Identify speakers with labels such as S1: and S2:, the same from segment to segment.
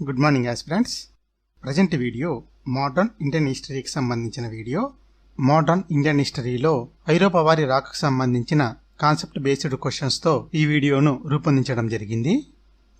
S1: Good morning friends present video modern Indian హిస్టరీకి సంబంధించిన video modern Indian హిస్టరీలో ఐరోపా వారి రాకకు సంబంధించిన కాన్సెప్ట్ బేస్డ్ క్వశ్చన్స్తో ఈ వీడియోను రూపొందించడం జరిగింది.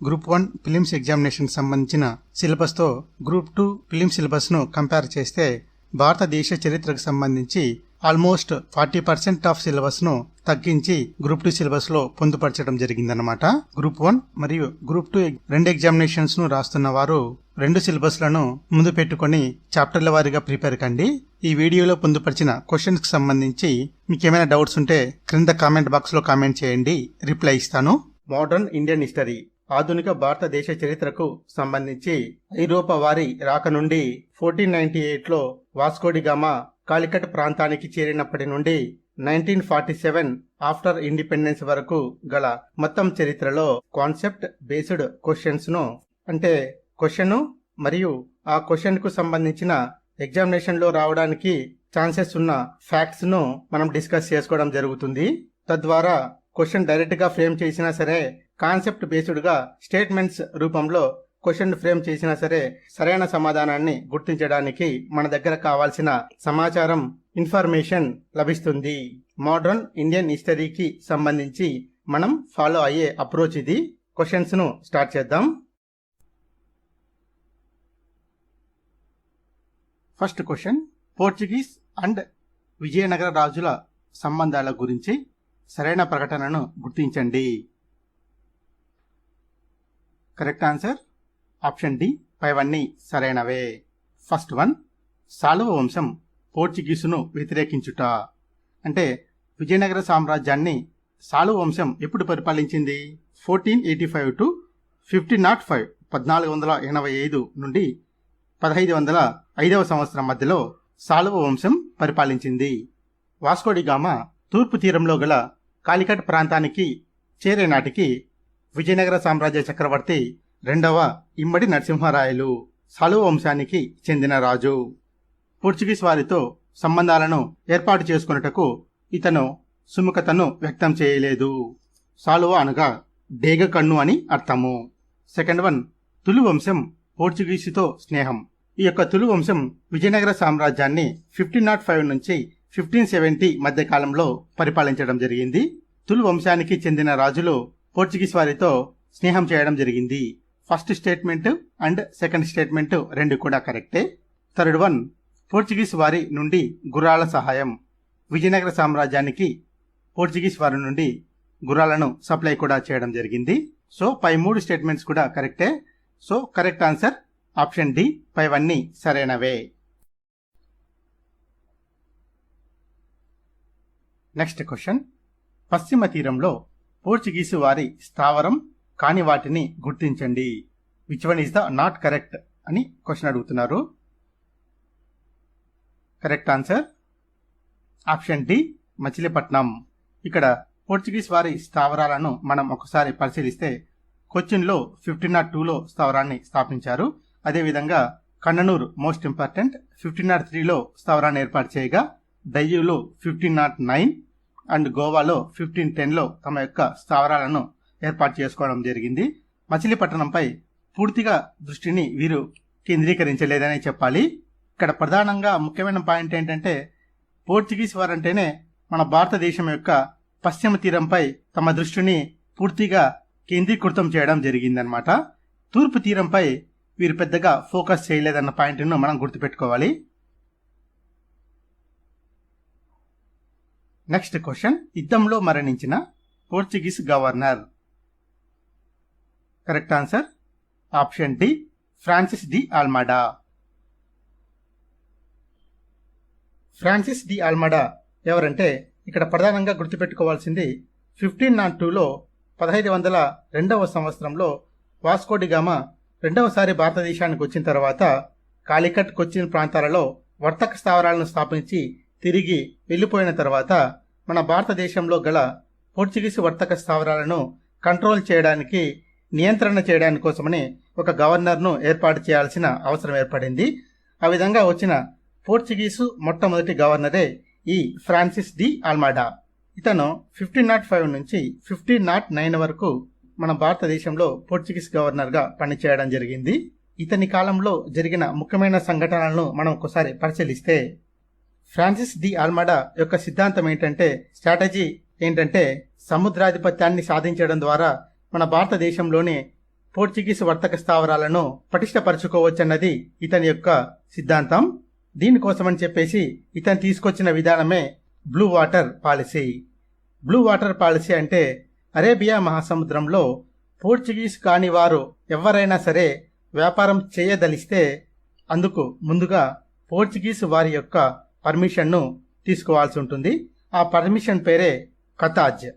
S1: గ్రూప్ వన్ ఫిలిమ్స్ ఎగ్జామినేషన్కి సంబంధించిన సిలబస్తో గ్రూప్ టూ ఫిలిం సిలబస్ను కంపేర్ చేస్తే భారతదేశ చరిత్రకు సంబంధించి ఆల్మోస్ట్ ఫార్టీ పర్సెంట్ ఆఫ్ సిలబస్ను తగ్గించి గ్రూప్ టూ సిలబస్లో పొందుపరచడం జరిగిందన్నమాట. గ్రూప్ వన్ మరియు గ్రూప్ టూ రెండు ఎగ్జామినేషన్స్ను రాస్తున్న వారు రెండు సిలబస్లను ముందు పెట్టుకొని చాప్టర్ల వారీగా ప్రిపేర్ కండి. ఈ వీడియోలో పొందుపరిచిన క్వశ్చన్స్కి సంబంధించి మీకు ఏమైనా డౌట్స్ ఉంటే క్రింద కామెంట్ బాక్స్లో కామెంట్ చేయండి. రిప్లై ఇస్తాను. మోడర్న్ ఇండియన్ హిస్టరీ ఆధునిక భారతదేశ చరిత్రకు సంబంధించి ఐరోపా వారి రాక నుండి ఫోర్టీన్ నైన్టీ ఎయిట్లో వాస్కోడిగామా కాలికట్ ప్రాంతానికి చేరినప్పటి నుండి nineteen forty seven after independence వరకు గల మొత్తం చరిత్రలో కాన్సెప్ట్ బేస్డ్ క్వశ్చన్స్ను అంటే క్వశ్చన్ మరియు ఆ క్వశ్చన్కు సంబంధించిన ఎగ్జామినేషన్లో రావడానికి ఛాన్సెస్ ఉన్న ఫ్యాక్ట్స్ను మనం డిస్కస్ చేసుకోవడం జరుగుతుంది. తద్వారా క్వశ్చన్ డైరెక్ట్గా ఫ్రేమ్ చేసినా సరే కాన్సెప్ట్ బేస్డ్గా స్టేట్మెంట్స్ రూపంలో క్వశ్చన్ ఫ్రేమ్ చేసినా సరే సరైన సమాధానాన్ని గుర్తించడానికి మన దగ్గర కావాల్సిన సమాచారం ఇన్ఫర్మేషన్ లభిస్తుంది. మోడర్న్ ఇండియన్ హిస్టరీకి సంబంధించి మనం ఫాలో అయ్యే అప్రోచ్ ఇది. క్వశ్చన్స్ను స్టార్ట్ చేద్దాం. First question Portuguese and Vijayanagara రాజుల సంబంధాల గురించి సరైన ప్రకటనను గుర్తించండి. Correct answer? ఆప్షన్ డి పైవన్నీ సరైనవే. ఫస్ట్ వన్ సాలువ వంశం పోర్చుగీసును వ్యతిరేకించుట. అంటే విజయనగర సామ్రాజ్యాన్ని సాలువ వంశం ఎప్పుడు పరిపాలించింది? Fourteen eighty five to fifteen nought five పద్నాలుగు వందల ఎనభై ఐదు నుండి పదహైదు వందల ఐదవ సంవత్సరం మధ్యలో సాలువ వంశం పరిపాలించింది. వాస్కోడిగామ తూర్పు తీరంలో గల కాలికట్ ప్రాంతానికి చేరే నాటికి విజయనగర సామ్రాజ్య చక్రవర్తి రెండవ ఇమ్మడి నరసింహరాయలు సలువ వంశానికి చెందిన రాజు. పోర్చుగీస్ వారితో సంబంధాలను ఏర్పాటు చేసుకున్నటకు ఇతను సుముఖతను వ్యక్తం చేయలేదు. సాలువ అనగా డేగ కన్ను అని అర్థము. సెకండ్ వన్ తులు వంశం పోర్చుగీసుతో స్నేహం. ఈ యొక్క తులు వంశం విజయనగర సామ్రాజ్యాన్ని ఫిఫ్టీన్ నాట్ ఫైవ్ నుంచి ఫిఫ్టీన్ సెవెంటీ మధ్య కాలంలో పరిపాలించడం జరిగింది. తులు వంశానికి చెందిన రాజులు పోర్చుగీస్ వారితో స్నేహం చేయడం జరిగింది. First statement and second statement రెండు కూడా కరెక్టే. థర్డ్ వన్ పోర్చుగీస్ వారి నుండి గుర్రాల సహాయం. విజయనగర సామ్రాజ్యానికి పోర్చుగీస్ వారి నుండి గుర్రాలను సప్లై కూడా చేయడం జరిగింది. సో పై మూడు స్టేట్మెంట్స్ కూడా కరెక్టే. So correct answer option D పైవన్నీ సరైనవే. Next question. పశ్చిమ తీరంలో పోర్చుగీసు వారి స్థావరం కాని వాటిని గుర్తించండి. Which one is the not correct అని క్వశ్చన్ అడుగుతున్నారు. Correct answer option D Machilipatnam. ఇక్కడ పోర్చుగీస్ వారి స్థావరాలను మనం ఒకసారి పరిశీలిస్తే కొచ్చిన్లో ఫిఫ్టీన్ నాట్ టూలో స్థావరాన్ని స్థాపించారు. అదేవిధంగా Kannur most important fifteen nought త్రీలో స్థావరాన్ని ఏర్పాటు చేయగా డయ్యూలో ఫిఫ్టీన్ నాట్ నైన్ అండ్ గోవాలో ఫిఫ్టీన్ టెన్లో తమ యొక్క స్థావరాలను ఏర్పాటు చేసుకోవడం జరిగింది. మచిలీపట్నంపై పూర్తిగా దృష్టిని వీరు కేంద్రీకరించలేదని చెప్పాలి. ఇక్కడ ప్రధానంగా ముఖ్యమైన పాయింట్ ఏంటంటే పోర్చుగీస్ వారంటేనే మన భారతదేశం యొక్క పశ్చిమ తీరంపై తమ దృష్టిని పూర్తిగా కేంద్రీకృతం చేయడం జరిగిందనమాట తూర్పు తీరంపై వీరు పెద్దగా ఫోకస్ చేయలేదన్న పాయింట్ను మనం గుర్తుపెట్టుకోవాలి. Next question. యుద్ధంలో మరణించిన Portuguese governor. Correct answer. Option D Francis de Almeida. Francis de Almeida ఎవరంటే ఇక్కడ ప్రధానంగా గుర్తుపెట్టుకోవాల్సింది ఫిఫ్టీన్ నాట్ టూలో పదహైదు వందల రెండవ సంవత్సరంలో వాస్కోడిగామ రెండవసారి భారతదేశానికి వచ్చిన తర్వాత కాలికట్ కొచ్చిన్ ప్రాంతాలలో వర్తక స్థావరాలను స్థాపించి తిరిగి వెళ్ళిపోయిన తర్వాత మన భారతదేశంలో గల పోర్చుగీస్ వర్తక స్థావరాలను కంట్రోల్ చేయడానికి నియంత్రణ చేయడానికి కోసమని ఒక గవర్నర్ను ఏర్పాటు చేయాల్సిన అవసరం ఏర్పడింది. ఆ విధంగా వచ్చిన పోర్చుగీసు మొట్టమొదటి గవర్నరే ఈ ఫ్రాన్సిస్ డి ఆల్మాడా. ఇతను ఫిఫ్టీన్ నాట్ ఫైవ్ నుంచి ఫిఫ్టీన్ నాట్ నైన్ వరకు మన భారతదేశంలో పోర్చుగీస్ గవర్నర్గా పనిచేయడం జరిగింది. ఇతని కాలంలో జరిగిన ముఖ్యమైన సంఘటనలను మనం ఒకసారి పరిశీలిస్తే ఫ్రాన్సిస్ డి ఆల్మాడా యొక్క సిద్ధాంతం ఏంటంటే స్ట్రాటజీ ఏంటంటే సముద్రాధిపత్యాన్ని సాధించడం ద్వారా మన భారతదేశంలోనే పోర్చుగీస్ వర్తక స్థావరాలను పటిష్టపరచుకోవచ్చన్నది ఇతని యొక్క సిద్ధాంతం. దీనికోసమని చెప్పేసి ఇతను తీసుకొచ్చిన విధానమే blue water policy blue water policy అంటే అరేబియా మహాసముద్రంలో పోర్చుగీస్ కాని వారు ఎవరైనా సరే వ్యాపారం చేయదలిస్తే అందుకు ముందుగా పోర్చుగీస్ వారి యొక్క పర్మిషన్ను తీసుకోవాల్సి ఉంటుంది. ఆ పర్మిషన్ పేరే కతాజ్.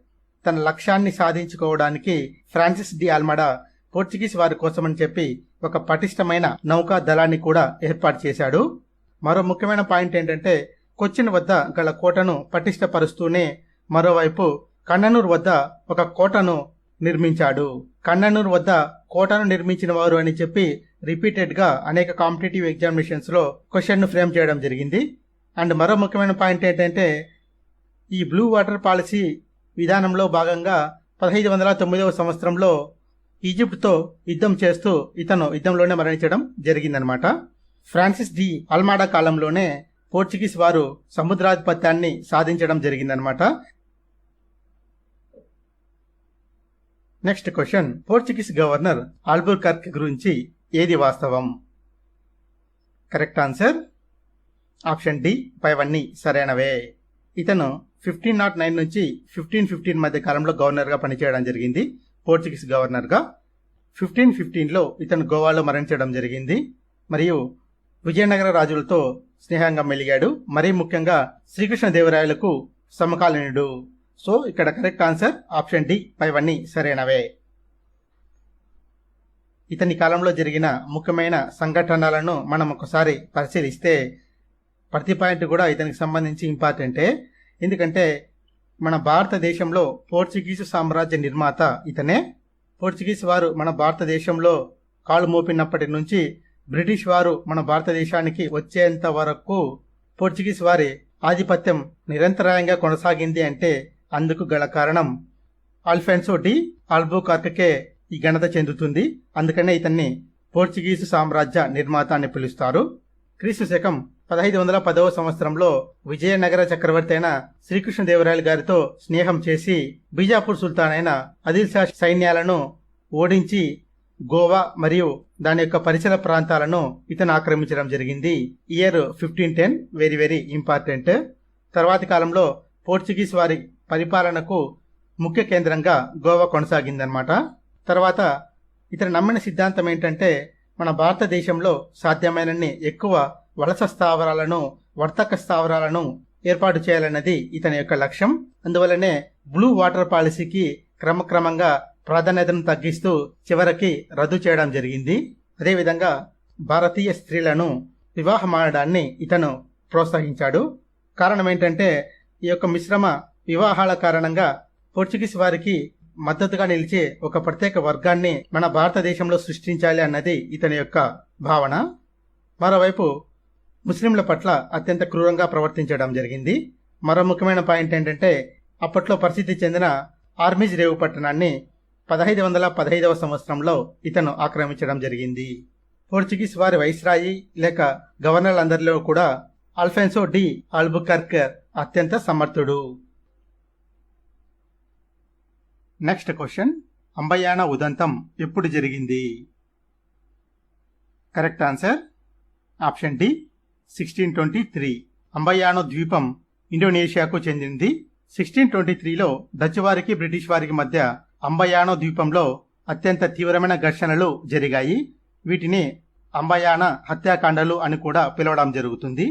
S1: తన లక్ష్యాన్ని సాధించుకోవడానికి ఫ్రాన్సిస్ డి ఆల్మడా పోర్చుగీస్ వారి కోసమని చెప్పి ఒక పటిష్టమైన నౌకా దళాన్ని కూడా ఏర్పాటు చేశాడు. మరో ముఖ్యమైన పాయింట్ ఏంటంటే కొచ్చిన్ వద్ద గల కోటను పటిష్టపరుస్తూనే మరోవైపు కన్ననూరు వద్ద ఒక కోటను నిర్మించాడు. కన్ననూరు వద్ద కోటను నిర్మించిన వారు అని చెప్పి రిపీటెడ్గా అనేక కాంపిటేటివ్ ఎగ్జామినేషన్స్లో క్వశ్చన్ ఫ్రేమ్ చేయడం జరిగింది. అండ్ మరో ముఖ్యమైన పాయింట్ ఏంటంటే ఈ బ్లూ వాటర్ పాలసీ విధానంలో భాగంగా పదహైదు వందల తొమ్మిదవ సంవత్సరంలో ఈజిప్ట్తో యుద్ధం చేస్తూ ఇతను యుద్ధంలోనే మరణించడం జరిగిందనమాట ఫ్రాన్సిస్ డి అల్మాడా కాలంలోనే పోర్చుగీస్ వారు సముద్రాధిపత్యాన్ని సాధించడం జరిగిందనమాట next question. Portuguese governor Albuquerque గురించి ఏది వాస్తవం? కరెక్ట్ ఆన్సర్ ఆప్షన్ డి పైవన్నీ సరైనవే. ఇతను ఫిఫ్టీన్ నాట్ నైన్ నుంచి ఫిఫ్టీన్ ఫిఫ్టీన్ మధ్య కాలంలో గవర్నర్గా పనిచేయడం జరిగింది. పోర్చుగీస్ గవర్నర్గా ఫిఫ్టీన్ ఫిఫ్టీన్లో ఇతను గోవాలో మరణించడం జరిగింది. మరియు విజయనగర రాజులతో స్నేహంగా మెలిగాడు. మరీ ముఖ్యంగా శ్రీకృష్ణదేవరాయలకు సమకాలీనుడు. సో ఇక్కడ కరెక్ట్ ఆన్సర్ ఆప్షన్ డి పైవన్నీ సరైనవే. ఇతని కాలంలో జరిగిన ముఖ్యమైన సంఘటనలను మనం ఒకసారి పరిశీలిస్తే ప్రతి పాయింట్ కూడా ఇతనికి సంబంధించి ఇంపార్టెంటే. ఎందుకంటే మన భారతదేశంలో పోర్చుగీసు సామ్రాజ్య నిర్మాత ఇతనే. పోర్చుగీస్ వారు మన భారతదేశంలో కాలు మోపినప్పటి నుంచి బ్రిటిష్ వారు మన భారతదేశానికి వచ్చేంత వరకు పోర్చుగీస్ వారి ఆధిపత్యం నిరంతరాయంగా కొనసాగింది అంటే అందుకు గల కారణం ఆల్ఫెన్సో డి ఆల్బోకార్కే ఈ ఘనత చెందుతుంది. అందుకనే ఇతన్ని పోర్చుగీసు సామ్రాజ్య నిర్మాత అని పిలుస్తారు. క్రీస్తు శకం పదహైదు వందల పదవ సంవత్సరంలో విజయనగర చక్రవర్తి అయిన శ్రీకృష్ణదేవరాయలు గారితో స్నేహం చేసి బీజాపూర్ సుల్తాన్ అయిన అదిల్ షా సైన్యాలను ఓడించి గోవా మరియు దాని యొక్క పరిసర ప్రాంతాలను ఇతను ఆక్రమించడం జరిగింది. Year fifteen ten very very important తర్వాతి కాలంలో పోర్చుగీస్ వారి పరిపాలనకు ముఖ్య కేంద్రంగా గోవా కొనసాగిందనమాట తర్వాత ఇతను నమ్మిన సిద్ధాంతం ఏంటంటే మన భారతదేశంలో సాధ్యమైనన్ని ఎక్కువ వలస స్థావరాలను వర్తక స్థావరాలను ఏర్పాటు చేయాలన్నది ఇతని యొక్క లక్ష్యం. అందువల్లనే బ్లూ వాటర్ పాలసీకి క్రమక్రమంగా ప్రాధాన్యతను తగ్గిస్తూ చివరికి రద్దు చేయడం జరిగింది. అదేవిధంగా భారతీయ స్త్రీలను వివాహమాడడాన్ని ఇతను ప్రోత్సహించాడు. కారణం ఏంటంటే ఈ యొక్క మిశ్రమ వివాహాల కారణంగా పోర్చుగీస్ వారికి మద్దతుగా నిలిచే ఒక ప్రత్యేక వర్గాన్ని మన భారతదేశంలో సృష్టించాలి అన్నది ఇతని యొక్క భావన. మరోవైపు ముస్లింల పట్ల అత్యంత క్రూరంగా ప్రవర్తించడం జరిగింది. మరో ముఖ్యమైన పాయింట్ ఏంటంటే అప్పట్లో ప్రసిద్ధి చెందిన ఆర్మీజ్ రేవు పట్టణాన్ని పదహైదు వందల పదహైదవ సంవత్సరంలో ఇతను ఆక్రమించడం జరిగింది. పోర్చుగీస్ వారి వైస్రాయి లేక గవర్నర్లందరిలో కూడా అల్ఫెన్సో డి ఆల్బుకర్కర్ అత్యంత సమర్థుడు. Next question. అంబయాన ఉదంతం ఎప్పుడు జరిగింది? Correct answer. Option D. Sixteen twenty three అంబయానో ద్వీపం ఇండోనేషియాకు చెందింది. సిక్స్టీన్ ట్వంటీ త్రీలో డచ్ వారికి బ్రిటిష్ వారికి మధ్య అంబయానో ద్వీపంలో అత్యంత తీవ్రమైన ఘర్షణలు జరిగాయి. వీటిని అంబయాన హత్యాకాండలు అని కూడా పిలవడం జరుగుతుంది.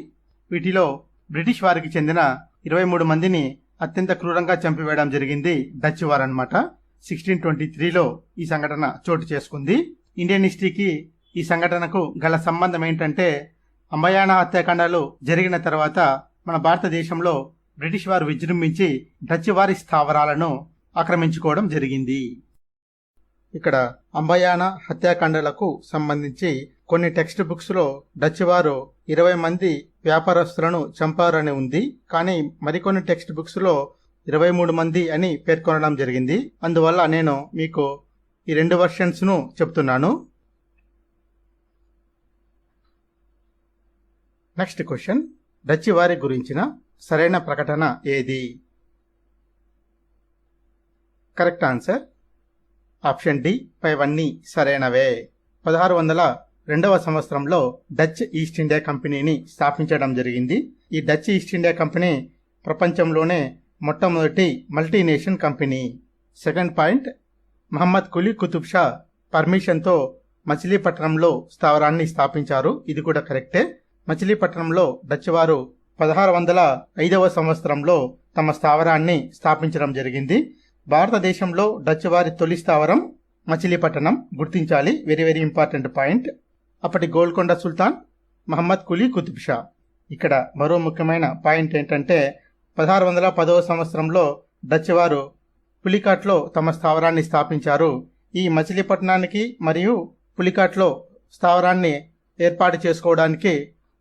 S1: వీటిలో బ్రిటిష్ వారికి చెందిన ఇరవై మూడు మందిని అత్యంత క్రూరంగా చంపివేయడం జరిగింది డచ్ వారన్నమాట. సిక్స్టీన్ ట్వంటీ త్రీలో ఈ సంఘటన చోటు చేసుకుంది. ఇండియన్ హిస్టరీకి ఈ సంఘటనకు గల సంబంధం ఏంటంటే అంబయాన హత్యాకాండాలు జరిగిన తర్వాత మన భారతదేశంలో బ్రిటిష్ వారు విజృంభించి డచ్ వారి స్థావరాలను ఆక్రమించుకోవడం జరిగింది. ఇక్కడ అంబయాన హత్యాకాండలకు సంబంధించి కొన్ని టెక్స్ట్ బుక్స్లో డచ్ వారు ఇరవై మంది వ్యాపారస్తులను చంపారని ఉంది. కానీ మరికొన్ని టెక్స్ట్ బుక్స్లో ఇరవై మూడు మంది అని పేర్కొనడం జరిగింది. అందువల్ల నేను మీకు ఈ రెండు వర్షన్స్ను చెప్తున్నాను. నెక్స్ట్ క్వశ్చన్ డచ్ వారి గురించిన సరైన ప్రకటన ఏది? కరెక్ట్ ఆన్సర్ ఆప్షన్ డి పైవన్నీ సరైనవే. పదహారు వందల రెండవ సంవత్సరంలో డచ్ ఈస్ట్ ఇండియా కంపెనీని స్థాపించడం జరిగింది. ఈ డచ్ ఈస్ట్ ఇండియా కంపెనీ ప్రపంచంలోనే మొట్టమొదటి multination company second point Muhammad Quli Qutb Shah పర్మిషన్తో మచిలీపట్నంలో స్థావరాన్ని స్థాపించారు. ఇది కూడా కరెక్టే మచిలీపట్నంలో డచ్ వారు పదహారు వందల ఐదవ సంవత్సరంలో తమ స్థావరాన్ని స్థాపించడం జరిగింది. భారతదేశంలో డచ్ వారి తొలి స్థావరం మచిలీపట్నం. గుర్తించాలి. వెరీ వెరీ ఇంపార్టెంట్ పాయింట్ అప్పటి గోల్కొండ సుల్తాన్ మహమ్మద్ కులీ కుతుబ్ షా. ఇక్కడ మరో ముఖ్యమైన పాయింట్ ఏంటంటే పదహారు వందల పదవ సంవత్సరంలో డచ్ వారు పులికాట్లో తమ స్థావరాన్ని స్థాపించారు. ఈ మచిలీపట్నానికి మరియు పులికాట్లో స్థావరాన్ని ఏర్పాటు చేసుకోవడానికి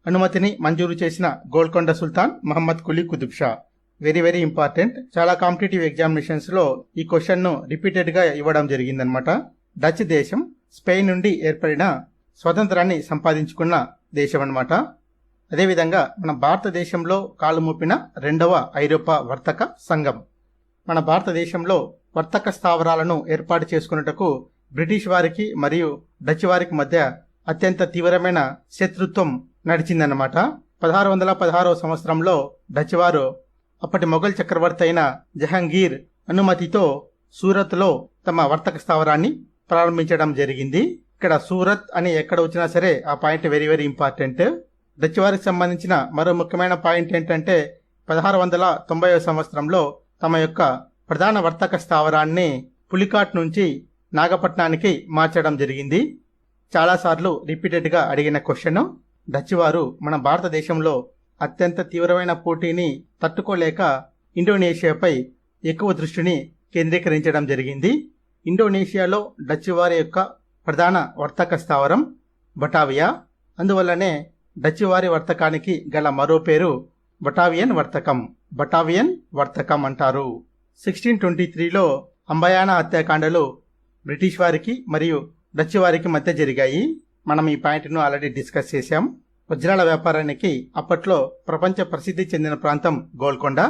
S1: అనుమతిని మంజూరు చేసిన గోల్కొండ సుల్తాన్ Muhammad Quli Qutb Shah. Very very important చాలా కాంపిటేటివ్ ఎగ్జామినేషన్స్లో ఈ క్వశ్చన్ను రిపీటెడ్గా ఇవ్వడం జరిగిందనమాట డచ్ దేశం స్పెయిన్ నుండి ఏర్పడిన స్వతంత్రాన్ని సంపాదించుకున్న దేశం అనమాట అదేవిధంగా మన భారతదేశంలో కాలు మోపిన రెండవ ఐరోపా వర్తక సంఘం. మన భారతదేశంలో వర్తక స్థావరాలను ఏర్పాటు చేసుకున్నటకు బ్రిటిష్ వారికి మరియు డచ్ వారికి మధ్య అత్యంత తీవ్రమైన శత్రుత్వం నడిచిందన్నమాట. పదహారు వందల పదహారవ సంవత్సరంలో డచ్ వారు అప్పటి మొఘల్ చక్రవర్తి అయిన జహంగీర్ అనుమతితో సూరత్లో తమ వర్తక స్థావరాన్ని ప్రారంభించడం జరిగింది. ఇక్కడ సూరత్ అని ఎక్కడ వచ్చినా సరే ఆ point very very important. Dutch వారికి సంబంధించిన మరో ముఖ్యమైన పాయింట్ ఏంటంటే పదహారు వందల తొంభై సంవత్సరంలో తమ యొక్క ప్రధాన వర్తక స్థావరాన్ని పులికాట్ నుంచి నాగపట్నానికి మార్చడం జరిగింది. చాలాసార్లు రిపీటెడ్గా అడిగిన క్వశ్చన్. డచ్ వారు మన భారతదేశంలో అత్యంత తీవ్రమైన పోటీని తట్టుకోలేక ఇండోనేషియాపై ఎక్కువ దృష్టిని కేంద్రీకరించడం జరిగింది. ఇండోనేషియాలో డచ్ వారి యొక్క ప్రధాన వర్తక స్థావరం బటావియా. అందువల్లనే డచ్ వారి వర్తకానికి గల మరో పేరు బటావియన్ వర్తకం. బటావియన్ వర్తకం అంటారు. సిక్స్టీన్ ట్వంటీ త్రీలో అంబయానా హత్యాకాండలు బ్రిటిష్ వారికి మరియు డచ్ వారికి మధ్య జరిగాయి. మనం ఈ పాయింట్ను ఆల్రెడీ డిస్కస్ చేశాం. వజ్రాల వ్యాపారానికి అప్పట్లో ప్రపంచ ప్రసిద్ధి చెందిన ప్రాంతం గోల్కొండ.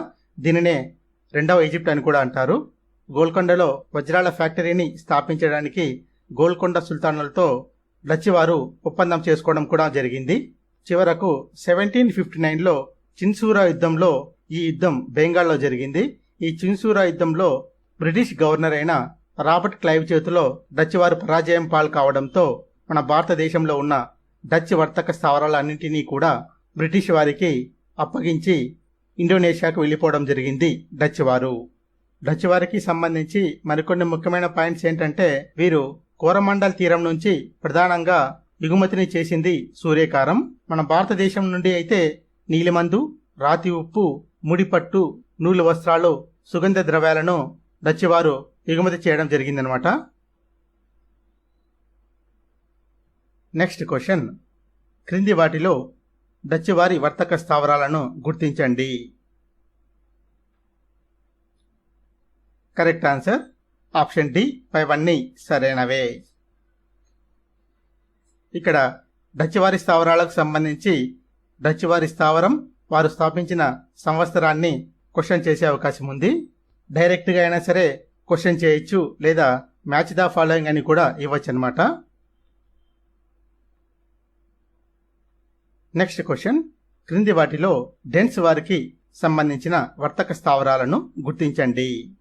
S1: దీనినే రెండవ ఈజిప్ట్ అని కూడా అంటారు. గోల్కొండలో వజ్రాల ఫ్యాక్టరీని స్థాపించడానికి గోల్కొండ సుల్తానులతో డచ్ వారు ఒప్పందం చేసుకోవడం కూడా జరిగింది. చివరకు సెవెంటీన్ ఫిఫ్టీ నైన్లో చిన్సూరా యుద్ధంలో ఈ యుద్ధం బెంగాల్లో జరిగింది. ఈ చిన్సూరా యుద్ధంలో బ్రిటిష్ గవర్నర్ అయిన రాబర్ట్ క్లైవ్ చేతిలో డచ్ వారు పరాజయం పాలు కావడంతో మన భారతదేశంలో ఉన్న డచ్ వర్తక స్థావరాలన్నింటినీ కూడా బ్రిటిష్ వారికి అప్పగించి ఇండోనేషియాకు వెళ్ళిపోవడం జరిగింది డచ్ వారు. డచ్ వారికి సంబంధించి మరికొన్ని ముఖ్యమైన పాయింట్స్ ఏంటంటే వీరు కోరమండల్ తీరం నుంచి ప్రధానంగా ఎగుమతిని చేసింది సూర్యకారం. మన భారతదేశం నుండి అయితే నీలిమందు రాతి ఉప్పు ముడిపట్టు నూలు వస్త్రాలు సుగంధ ద్రవ్యాలను డచ్ వారు ఎగుమతి చేయడం జరిగిందనమాట. నెక్స్ట్ క్వశ్చన్ క్రింది వాటిలో డచ్ వారి వర్తక స్థావరాలను గుర్తించండి. కరెక్ట్ ఆన్సర్ ఆప్షన్ డి పైవన్నీ సరైనవే. ఇక్కడ డచ్ వారి స్థావరాలకు సంబంధించి డచ్ వారి స్థావరం వారు స్థాపించిన సంవత్సరాన్ని క్వశ్చన్ చేసే అవకాశం ఉంది. డైరెక్ట్గా అయినా సరే క్వశ్చన్ చేయొచ్చు లేదా మ్యాచ్ ద ఫాలోయింగ్ అని కూడా ఇవ్వచ్చు అనమాట నెక్స్ట్ క్వశ్చన్. క్రింది వాటిలో డెన్స్ వారికి సంబంధించిన వర్తక స్థావరాలను గుర్తించండి.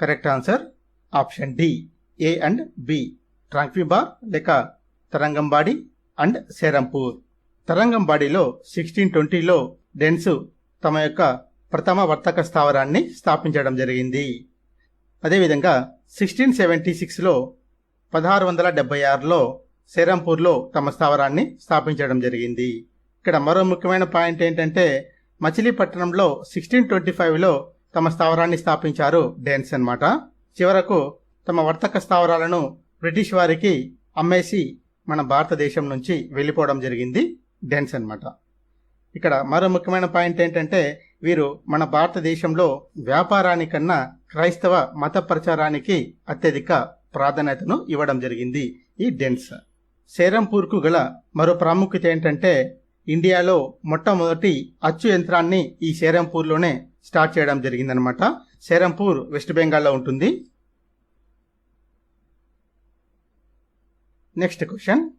S1: Correct answer option D A and B Tranquebar లేక తరంగంబాడి అండ్ సేరంపూర్. తరంగంబాడిలో సిక్స్టీన్ ట్వంటీలో డెన్స్ తమ యొక్క ప్రథమ వర్తక స్థావరాన్ని స్థాపించడం జరిగింది. అదేవిధంగా సిక్స్టీన్ సెవెంటీ సిక్స్లో పదహారు వందల డెబ్బై ఆరులో సేరంపూర్లో తమ స్థావరాన్ని స్థాపించడం జరిగింది. ఇక్కడ మరో ముఖ్యమైన పాయింట్ ఏంటంటే మచిలీపట్నంలో సిక్స్టీన్ ట్వంటీ ఫైవ్లో తమ స్థావరాన్ని స్థాపించారు డెన్స్ అన్నమాట. చివరకు తమ వర్తక స్థావరాలను బ్రిటిష్ వారికి అమ్మేసి మన భారతదేశం నుంచి వెళ్ళిపోవడం జరిగింది డెన్స్ అన్నమాట. ఇక్కడ మరో ముఖ్యమైన పాయింట్ ఏంటంటే వీరు మన భారతదేశంలో వ్యాపారానికన్నా క్రైస్తవ మత ప్రచారానికి అత్యధిక ప్రాధాన్యతను ఇవ్వడం జరిగింది ఈ డెన్స్. సేరంపూర్కు గల మరో ప్రాముఖ్యత ఏంటంటే ఇండియాలో మొట్టమొదటి అచ్చు యంత్రాన్ని ఈ సేరంపూర్లోనే స్టార్ట్ చేయడం జరిగిందనమాట సేరంపూర్ వెస్ట్ బెంగాల్లో ఉంటుంది. Next question.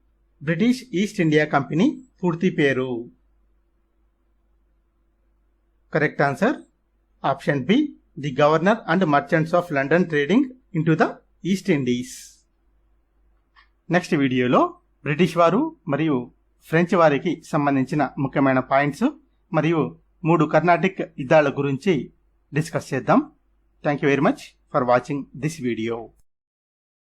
S1: British East India Company పూర్తి పేరు. Correct answer. Option B the governor and merchants of London trading into the East Indies. Next వీడియోలో బ్రిటిష్ వారు మరియు ఫ్రెంచ్ వారికి సంబంధించిన ముఖ్యమైన పాయింట్స్ మరియు మూడు కర్ణాటిక్ యుద్ధాల గురించి డిస్కస్ చేద్దాం. Thank you very much for watching this video